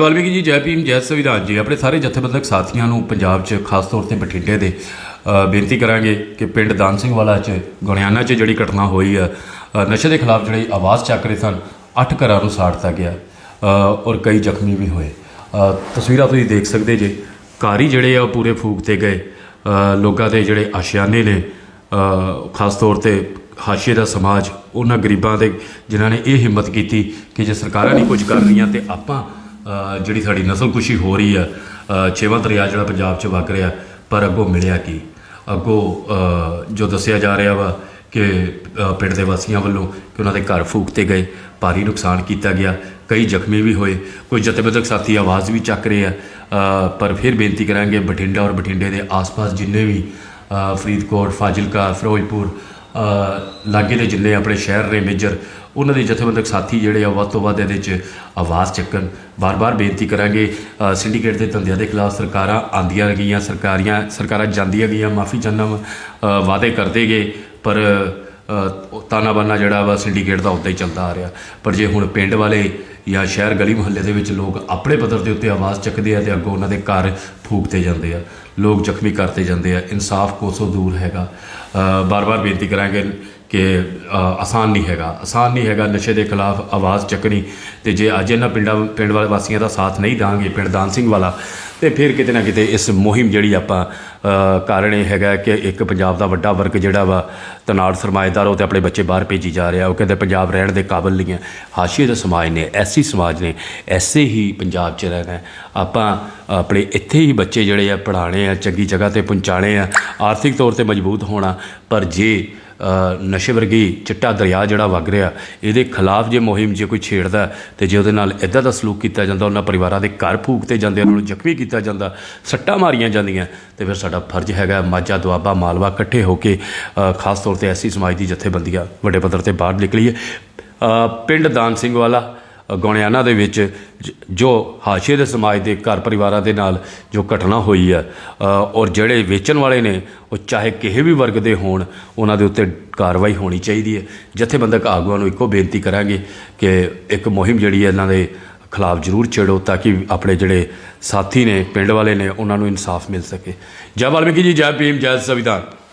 ਵਾਲਮੀਕੀ ਜੀ, ਜੈ ਭੀਮ, ਜੈ ਸੰਵਿਧਾਨ ਜੀ, ਆਪਣੇ ਸਾਰੇ ਜਥੇਬੰਦਕ ਸਾਥੀਆਂ ਨੂੰ ਪੰਜਾਬ 'ਚ ਖਾਸ ਤੌਰ ਤੇ ਬਠਿੰਡੇ ਦੇ ਬੇਨਤੀ ਕਰਾਂਗੇ ਕਿ ਪਿੰਡ ਦਾਨ ਸਿੰਘ ਵਾਲਾ 'ਚ, ਗੁਣਿਆਣਾ 'ਚ ਜਿਹੜੀ ਘਟਨਾ ਹੋਈ ਆ ਨਸ਼ੇ ਦੇ ਖਿਲਾਫ ਜਿਹੜੀ ਆਵਾਜ਼ ਚੱਕ ਰਹੇ ਸਨ, ਅੱਠ ਘਰਾਂ ਨੂੰ ਸਾੜਤਾ ਗਿਆ ਔਰ ਕਈ ਜ਼ਖਮੀ ਵੀ ਹੋਏ। ਤਸਵੀਰਾਂ ਤੁਸੀਂ ਦੇਖ ਸਕਦੇ ਜੇ, ਕਾਰੀ ਜਿਹੜੇ ਆ ਉਹ ਪੂਰੇ ਫੂਕ ਤੇ ਗਏ ਲੋਕਾਂ ਦੇ ਜਿਹੜੇ ਆਸ਼ਿਆਨੇ ਨੇ ਖਾਸ ਤੌਰ ਤੇ ਹਾਸ਼ੀਏ ਦਾ ਸਮਾਜ, ਉਹਨਾਂ ਗਰੀਬਾਂ ਦੇ, ਜਿਨ੍ਹਾਂ ਨੇ ਇਹ ਹਿੰਮਤ ਕੀਤੀ ਕਿ ਜੇ ਸਰਕਾਰਾਂ ਨਹੀਂ ਕੁਝ ਕਰ ਰਹੀਆਂ ਤੇ ਆਪਾਂ ਜਿਹੜੀ ਸਾਡੀ ਨਸਲਕੁਸ਼ੀ ਹੋ ਰਹੀ ਆ ਛੇਵਾਂ ਦਰਿਆ ਜਿਹੜਾ ਪੰਜਾਬ 'ਚ ਵਗ ਰਿਹਾ, ਪਰ ਅੱਗੋਂ ਮਿਲਿਆ ਕੀ? ਅੱਗੋਂ ਜੋ ਦੱਸਿਆ ਜਾ ਰਿਹਾ ਵਾ ਕਿ ਪਿੰਡ ਦੇ ਵਾਸੀਆਂ ਵੱਲੋਂ ਕਿ ਉਹਨਾਂ ਦੇ ਘਰ ਫੂਕਤੇ ਗਏ, ਭਾਰੀ ਨੁਕਸਾਨ ਕੀਤਾ ਗਿਆ, ਕਈ ਜ਼ਖਮੀ ਵੀ ਹੋਏ, ਕੋਈ ਜਥੇਬੰਦਕ ਸਾਥੀ ਆਵਾਜ਼ ਵੀ ਚੱਕ ਰਹੇ ਆ ਪਰ ਫਿਰ ਬੇਨਤੀ ਕਰਾਂਗੇ ਬਠਿੰਡਾ ਔਰ ਬਠਿੰਡੇ ਦੇ ਆਸ-ਪਾਸ ਜਿੰਨੇ ਵੀ ਫਰੀਦਕੋਟ, ਫਾਜ਼ਿਲਕਾ, ਫਿਰੋਜ਼ਪੁਰ ਲਾਗੇ ਦੇ ਜਿੰਨੇ ਆਪਣੇ ਸ਼ਹਿਰ ਨੇ ਮੇਜਰ ਉਹਨਾਂ ਦੇ ਜਥੇਬੰਦਕ ਸਾਥੀ ਜਿਹੜੇ ਆ ਵੱਧ ਤੋਂ ਵੱਧ ਇਹਦੇ 'ਚ ਆਵਾਜ਼ ਚੱਕਣ। ਬਾਰ-ਬਾਰ ਬੇਨਤੀ ਕਰਾਂਗੇ ਸਿੰਡੀਕੇਟ ਦੇ ਧੰਦਿਆਂ ਦੇ ਖਿਲਾਫ ਸਰਕਾਰਾਂ ਆਂਦੀਆਂ ਗਈਆਂ ਸਰਕਾਰੀਆਂ ਸਰਕਾਰਾਂ ਜਾਂਦੀਆਂ ਗਈਆਂ ਮਾਫੀ ਚਾਹੁੰਦਾ ਵਾਅਦੇ ਕਰਦੇ ਗਏ ਪਰ ਅ, ਤਾਨਾ ਬਾਨਾ ਜਿਹੜਾ ਵਾ ਸਿੰਡੀਕੇਟ ਦਾ ਉੱਦਾਂ ਹੀ ਚੱਲਦਾ ਆ ਰਿਹਾ। ਪਰ ਜੇ ਹੁਣ ਪਿੰਡ ਵਾਲੇ ਜਾਂ ਸ਼ਹਿਰ ਗਲੀ ਮੁਹੱਲੇ ਦੇ ਵਿੱਚ ਲੋਕ ਆਪਣੇ ਪੱਧਰ ਦੇ ਉੱਤੇ ਆਵਾਜ਼ ਚੱਕਦੇ ਆ ਤੇ ਅੱਗੋਂ ਉਹਨਾਂ ਦੇ ਘਰ ਫੂਕਤੇ ਜਾਂਦੇ ਆ, ਲੋਕ ਜ਼ਖਮੀ ਕਰਤੇ ਜਾਂਦੇ ਆ, ਇਨਸਾਫ ਕੋਸੋਂ ਦੂਰ ਹੈਗਾ। ਬਾਰ-ਬਾਰ ਬੇਨਤੀ ਕਰਾਂਗੇ ਕਿ ਆਸਾਨ ਨਹੀਂ ਹੈਗਾ। ਆਸਾਨ ਨਹੀਂ ਹੈਗਾ ਨਸ਼ੇ ਦੇ ਖਿਲਾਫ ਆਵਾਜ਼ ਚੱਕਣੀ ਤੇ ਜੇ ਅੱਜ ਇਹਨਾਂ ਪਿੰਡਾਂ, ਪਿੰਡ ਵਾਲੇ ਵਾਸੀਆਂ ਦਾ ਸਾਥ ਨਹੀਂ ਦਾਂਗੇ, ਪਿੰਡ ਦਾਨ ਸਿੰਘ ਵਾਲਾ, ਤੇ ਫਿਰ ਕਿਤੇ ਨਾ ਕਿਤੇ ਇਸ ਮੁਹਿੰਮ ਜਿਹੜੀ ਆਪਾਂ ਕਾਰਨ ਇਹ ਹੈਗਾ ਕਿ ਇੱਕ ਪੰਜਾਬ ਦਾ ਵੱਡਾ ਵਰਗ ਜਿਹੜਾ ਵਾ, ਤਨਾੜ ਸਰਮਾਏਦਾਰ ਉਹ ਤੇ ਆਪਣੇ ਬੱਚੇ ਬਾਹਰ ਭੇਜੀ ਜਾ ਰਿਹਾ। ਉਹ ਕਹਿੰਦੇ, ਪੰਜਾਬ ਰਹਿਣ ਦੇ ਕਾਬਿਲ ਨਹੀਂ ਹੈ। ਹਾਸ਼ੀਏ ਦੇ ਸਮਾਜ ਨੇ ਐਸੀ ਸਮਾਜ ਨੇ ਐਸੇ ਹੀ ਪੰਜਾਬ 'ਚ ਰਹਿਣਾ ਆਪਾਂ ਆਪਣੇ ਇੱਥੇ ਹੀ ਬੱਚੇ ਜਿਹੜੇ ਆ ਪੜ੍ਹਾਉਣੇ ਆ, ਚੰਗੀ ਜਗ੍ਹਾ ਤੇ ਪਹੁੰਚਾਣੇ ਆ, ਆਰਥਿਕ ਤੌਰ ਤੇ ਮਜ਼ਬੂਤ ਹੋਣਾ, ਪਰ ਜੇ ਨਸ਼ੇ ਵਰਗੀ ਚਿੱਟਾ ਦਰਿਆ ਜਿਹੜਾ ਵਗ ਰਿਹਾ, ਇਹਦੇ ਖਿਲਾਫ ਜੇ ਮੁਹਿੰਮ ਜੇ ਕੋਈ ਛੇੜਦਾ ਤੇ ਜੇ ਉਹਦੇ ਨਾਲ ਇਦਾਂ ਦਾ ਸਲੂਕ ਕੀਤਾ ਜਾਂਦਾ, ਉਹਨਾਂ ਪਰਿਵਾਰਾਂ ਦੇ ਘਰ ਫੂਕਤੇ ਜਾਂਦੇ, ਉਹਨਾਂ ਨੂੰ ਜ਼ਖਮੀ ਕੀਤਾ ਜਾਂਦਾ, ਸੱਟਾਂ ਮਾਰੀਆਂ ਜਾਂਦੀਆਂ, ਤੇ ਫਿਰ ਸਾਡਾ ਫਰਜ਼ ਹੈਗਾ ਮਾਝਾ, ਦੁਆਬਾ, ਮਾਲਵਾ ਇਕੱਠੇ ਹੋ ਕੇ ਖਾਸ ਤੌਰ ਤੇ ਐਸੀ ਸਮਾਜ ਦੀ ਜਥੇਬੰਦੀਆਂ ਵੱਡੇ ਪੱਧਰ ਤੇ ਬਾਹਰ ਨਿਕਲੀਏ। ਪਿੰਡ ਦਾਨ ਸਿੰਘ ਵਾਲਾ ਗੋਣਿਆਣਾ ਦੇ ਵਿੱਚ ਜ- ਜੋ ਹਾਸ਼ੀਏ ਦੇ ਸਮਾਜ ਦੇ ਘਰ ਪਰਿਵਾਰਾਂ ਦੇ ਨਾਲ ਜੋ ਘਟਨਾ ਹੋਈ ਹੈ ਔਰ ਜਿਹੜੇ ਵੇਚਣ ਵਾਲੇ ਨੇ, ਉਹ ਚਾਹੇ ਕਿਸੇ ਵੀ ਵਰਗ ਦੇ ਹੋਣ, ਉਹਨਾਂ ਦੇ ਉੱਤੇ ਕਾਰਵਾਈ ਹੋਣੀ ਚਾਹੀਦੀ ਹੈ। ਜਥੇਬੰਦਕ ਆਗੂਆਂ ਨੂੰ ਇੱਕੋ ਬੇਨਤੀ ਕਰਾਂਗੇ ਕਿ ਇੱਕ ਮੁਹਿੰਮ ਜਿਹੜੀ ਹੈ, ਇਹਨਾਂ ਦੇ ਖਿਲਾਫ ਜ਼ਰੂਰ ਛੇੜੋ ਤਾਂ ਕਿ ਆਪਣੇ ਜਿਹੜੇ ਸਾਥੀ ਨੇ, ਪਿੰਡ ਵਾਲੇ ਨੇ, ਉਹਨਾਂ ਨੂੰ ਇਨਸਾਫ ਮਿਲ ਸਕੇ। ਜੈ ਵਾਲਮੀਕੀ ਜੀ, ਜੈ ਭੀਮ, ਜੈ ਸੰਵਿਧਾਨ।